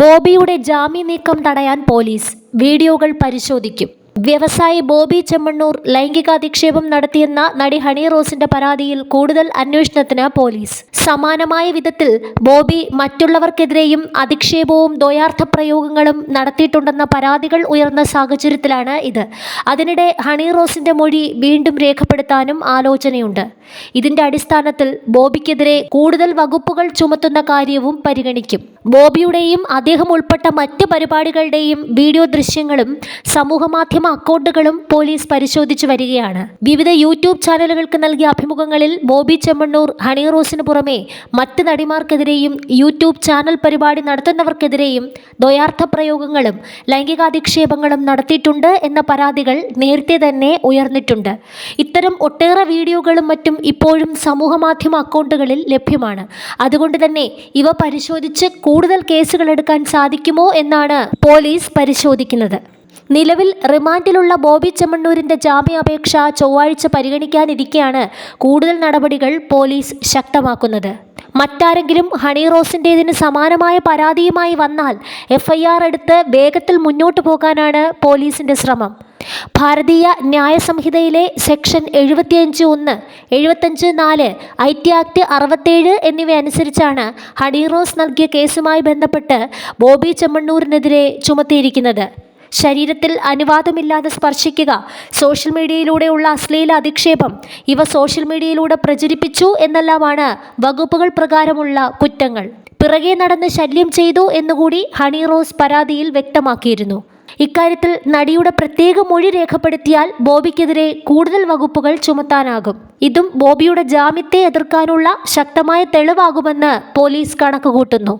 ബോബിയുടെ ജാമ്യ നീക്കം തടയാൻ പോലീസ്. വീഡിയോകൾ പരിശോധിക്കും. വ്യവസായി ബോബി ചെമ്മണ്ണൂർ ലൈംഗികാധിക്ഷേപം നടത്തിയെന്ന നടി ഹണി റോസിന്റെ പരാതിയിൽ കൂടുതൽ അന്വേഷണത്തിന് പോലീസ്. സമാനമായ വിധത്തിൽ ബോബി മറ്റുള്ളവർക്കെതിരെയും അധിക്ഷേപവും ദ്വയാർത്ഥ പ്രയോഗങ്ങളും നടത്തിയിട്ടുണ്ടെന്ന പരാതികൾ ഉയർന്ന സാഹചര്യത്തിലാണ് ഇത്. അതിനിടെ ഹണി റോസിന്റെ മൊഴി വീണ്ടും രേഖപ്പെടുത്താനും ആലോചനയുണ്ട്. ഇതിന്റെ അടിസ്ഥാനത്തിൽ ബോബിക്കെതിരെ കൂടുതൽ വകുപ്പുകൾ ചുമത്തുന്ന കാര്യവും പരിഗണിക്കും. ബോബിയുടെയും അദ്ദേഹം ഉൾപ്പെട്ട മറ്റ് പരിപാടികളുടെയും വീഡിയോ ദൃശ്യങ്ങളും സമൂഹമാധ്യമ അക്കൗണ്ടുകളും പോലീസ് പരിശോധിച്ചു വരികയാണ്. വിവിധ യൂട്യൂബ് ചാനലുകൾക്ക് നൽകിയ അഭിമുഖങ്ങളിൽ ബോബി ചെമ്മണ്ണൂർ ഹണി റോസിന് പുറമെ മറ്റ് നടിമാർക്കെതിരെയും യൂട്യൂബ് ചാനൽ പരിപാടി നടത്തുന്നവർക്കെതിരെയും ദ്വയാർത്ഥ പ്രയോഗങ്ങളും ലൈംഗികാധിക്ഷേപങ്ങളും നടത്തിയിട്ടുണ്ട് എന്ന പരാതികൾ നേരത്തെ തന്നെ ഉയർന്നിട്ടുണ്ട്. ഇത്തരം ഒട്ടേറെ വീഡിയോകളും മറ്റും ഇപ്പോഴും സമൂഹമാധ്യമ അക്കൗണ്ടുകളിൽ ലഭ്യമാണ്. അതുകൊണ്ട് തന്നെ ഇവ പരിശോധിച്ച് കൂടുതൽ കേസുകൾ എടുക്കാൻ സാധിക്കുമോ എന്നാണ് പോലീസ് പരിശോധിക്കുന്നത്. നിലവിൽ റിമാൻഡിലുള്ള ബോബി ചെമ്മണ്ണൂരിന്റെ ജാമ്യാപേക്ഷ ചൊവ്വാഴ്ച പരിഗണിക്കാനിരിക്കെയാണ് കൂടുതൽ നടപടികൾ പോലീസ് ശക്തമാക്കുന്നത്. മറ്റാരെങ്കിലും ഹണി റോസിന്റേതിന് സമാനമായ പരാതിയുമായി വന്നാൽ എഫ്ഐആർ എടുത്ത് വേഗത്തിൽ മുന്നോട്ടു പോകാനാണ് പോലീസിന്റെ ശ്രമം. ഭാരതീയ ന്യായ സംഹിതയിലെ സെക്ഷൻ എഴുപത്തിയഞ്ച് ഒന്ന് എഴുപത്തഞ്ച് നാല് ഐ ടി ആക്ട് അറുപത്തേഴ് എന്നിവ അനുസരിച്ചാണ് ഹണിറോസ് നൽകിയ കേസുമായി ബന്ധപ്പെട്ട് ബോബി ചെമ്മണ്ണൂരിനെതിരെ ചുമത്തിയിരിക്കുന്നത്. ശരീരത്തിൽ അനുവാദമില്ലാതെ സ്പർശിക്കുക സോഷ്യൽ മീഡിയയിലൂടെയുള്ള അശ്ലീല അധിക്ഷേപം ഇവ സോഷ്യൽ മീഡിയയിലൂടെ പ്രചരിപ്പിച്ചു എന്നെല്ലാമാണ് വകുപ്പുകൾ പ്രകാരമുള്ള കുറ്റങ്ങൾ. പിറകെ നടന്ന് ശല്യം ചെയ്തു എന്നുകൂടി ഹണി റോസ് പരാതിയിൽ വ്യക്തമാക്കിയിരുന്നു. ഇക്കാര്യത്തിൽ നടിയുടെ പ്രത്യേക മൊഴി രേഖപ്പെടുത്തിയാൽ ബോബിക്കെതിരെ കൂടുതൽ വകുപ്പുകൾ ചുമത്താനാകും. ഇതും ബോബിയുടെ ജാമ്യത്തെ എതിർക്കാനുള്ള ശക്തമായ തെളിവാകുമെന്ന് പോലീസ് കണക്കുകൂട്ടുന്നു.